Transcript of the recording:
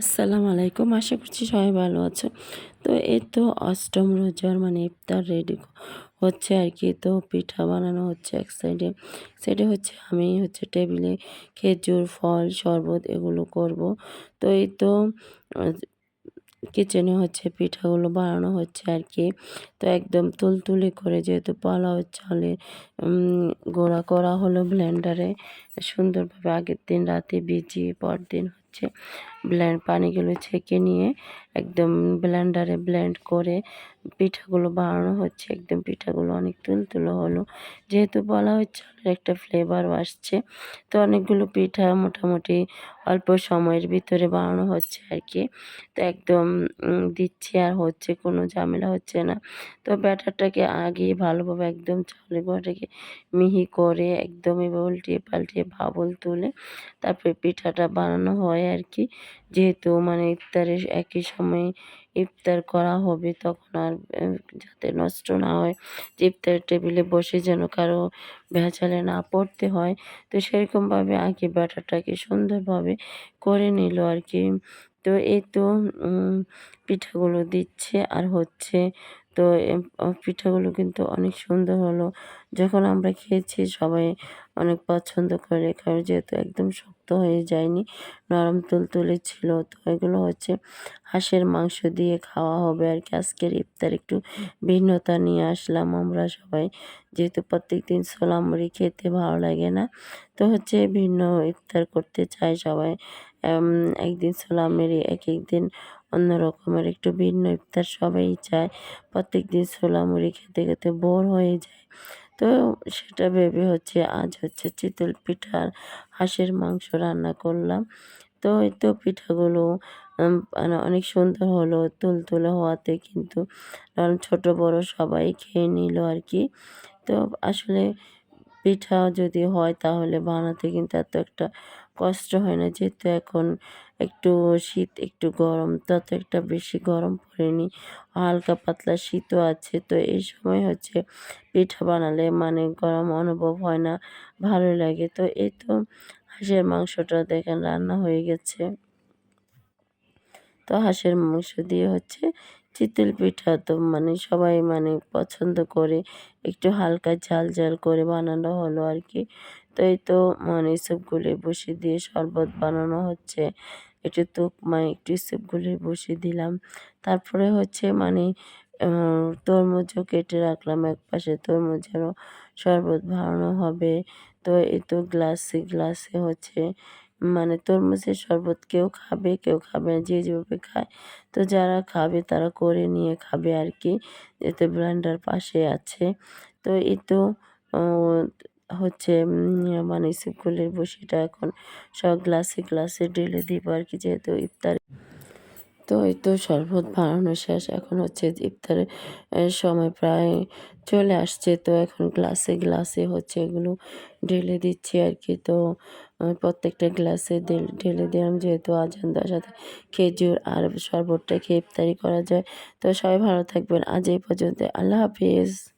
আসসালামু আলাইকুম, আশা করছি সবাই ভালো আছো। তো এই তো অষ্টম রোজার মানে ইফতার রেডি হচ্ছে আর কি। তো পিঠা বানানো হচ্ছে এক সাইডে সাইডে হচ্ছে আমি, হচ্ছে টেবিলে খেজুর, ফল, শরবত এগুলো করব। তো এই তো কিচেনে হচ্ছে পিঠাগুলো বানানো হচ্ছে আর কি। তো একদম তুলতুলে করে যেহেতু পোলাও, চালের গোড়া করা হলো ব্লেন্ডারে সুন্দরভাবে আগের দিন রাতে ভিজিয়ে পরদিন হচ্ছে ব্লেন্ড পানিগুলো ছেঁকে নিয়ে একদম ব্লেন্ডারে ব্লেন্ড করে পিঠাগুলো বানানো হচ্ছে। একদম পিঠাগুলো অনেক তুলতুলো হলো। যেহেতু বলা হচ্ছে একটা ফ্লেভারও আসছে, তো অনেকগুলো পিঠা মোটামুটি অল্প সময়ের ভিতরে বানানো হচ্ছে আর কি তো একদম দিচ্ছি আর হচ্ছে কোনো ঝামেলা হচ্ছে না। তো ব্যাটারটাকে আগে ভালোভাবে একদম চাউলের গুঁড়াটাকে মিহি করে একদম এবার উল্টিয়ে পাল্টিয়ে ভাবল তুলে তারপরে পিঠাটা বানানো হয় আর কি যেহেতু মানে ইফতারের একই সময়ে ইফতার করা হবে, তখন আর যাতে নষ্ট না হয়, যে ইফতার টেবিলে বসে যেন কারও ভেজালে না পড়তে হয়। তো সেরকমভাবে আগে ব্যাটারটাকে সুন্দরভাবে করে নিল আর কি। তো এই তো পিঠাগুলো দিচ্ছে আর হচ্ছে তো পিঠাগুলো কিন্তু অনেক সুন্দর হলো। যখন আমরা খেয়েছি সবাই অনেক পছন্দ করে কারণ যেহেতু একদম শক্ত হয়ে যায়নি, নরম তুলতুলে ছিল, তো এগুলো হচ্ছে হাঁসের মাংস দিয়ে খাওয়া হবে আর কি। আজকের ইফতার একটু ভিন্নতা নিয়ে আসলাম আমরা সবাই। যেহেতু প্রত্যেক দিন ছোলা মুড়ি খেতে ভালো লাগে না, তো হচ্ছে ভিন্ন ইফতার করতে চায় সবাই। একদিন ছোলা মুড়ি এক একদিন অন্য রকমের, একটু ভিন্ন ইফতার সবাই চায়। প্রত্যেক দিন ছোলা মুড়ি খেতে খেতে বোর হয়ে যায়। তো সেটা ভেবে হচ্ছে আজ হচ্ছে চিতল পিঠার হাঁসের মাংস রান্না করলাম। তো এই তো পিঠাগুলো মানে অনেক সুন্দর হলো, তুলতুলে হওয়াতে কিন্তু ছোট বড় সবাই খেয়ে নিল আর কি তো আসলে পিঠা যদি হয় তাহলে বানাতে কিন্তু এত একটা কষ্ট হয় না, যেহেতু এখন একটু শীত, একটু গরম, তত একটা বেশি গরম পড়েনি। হালকা পাতলা শীতও আছে। তো এই সময় হচ্ছে পিঠা বানালে মানে গরম অনুভব হয় না, ভালো লাগে। তো এই তো হাঁসের মাংসটা দেখেন রান্না হয়ে গেছে। তো হাঁসের মাংস দিয়ে হচ্ছে চিতল পিঠা তো মানে সবাই মানে পছন্দ করে, একটু হালকা ঝাল ঝাল করে বানানো হলো আর কি। তো এই তো মানে সবগুলো বসে দিয়ে শরবত বানানো হচ্ছে। একটু তুপ মানে একটু সবগুলো বসে দিলাম। তারপরে হচ্ছে মানে তরমুজও কেটে রাখলাম এক পাশে তরমুজেরও শরবত বানানো হবে। তো এই তো গ্লাসে গ্লাসে হচ্ছে মানে তরমুজের শরবত কেউ খাবে কেউ খাবে না, যে যেভাবে খায়। তো যারা খাবে তারা করে নিয়ে খাবে আর কি। এতে ব্লেন্ডার পাশে আছে। তো এই তো হচ্ছে মানে স্কুলের বসিটা এখন সব গ্লাসে গ্লাসে ঢেলে দিব আর কি যেহেতু ইফতার। তো এই তো শরবত বানানো শেষ, এখন হচ্ছে ইফতারের সময় প্রায় চলে আসছে। তো এখন গ্লাসে গ্লাসে হচ্ছে এগুলো ঢেলে দিচ্ছি আর কি। তো প্রত্যেকটা গ্লাসে ঢেলে দিলাম যেহেতু আজান দেওয়ার সাথে খেজুর আর শরবতটা খেয়ে ইফতারি করা যায়। তো সবাই ভালো থাকবেন। আজ এই পর্যন্ত আল্লাহ হাফিজ।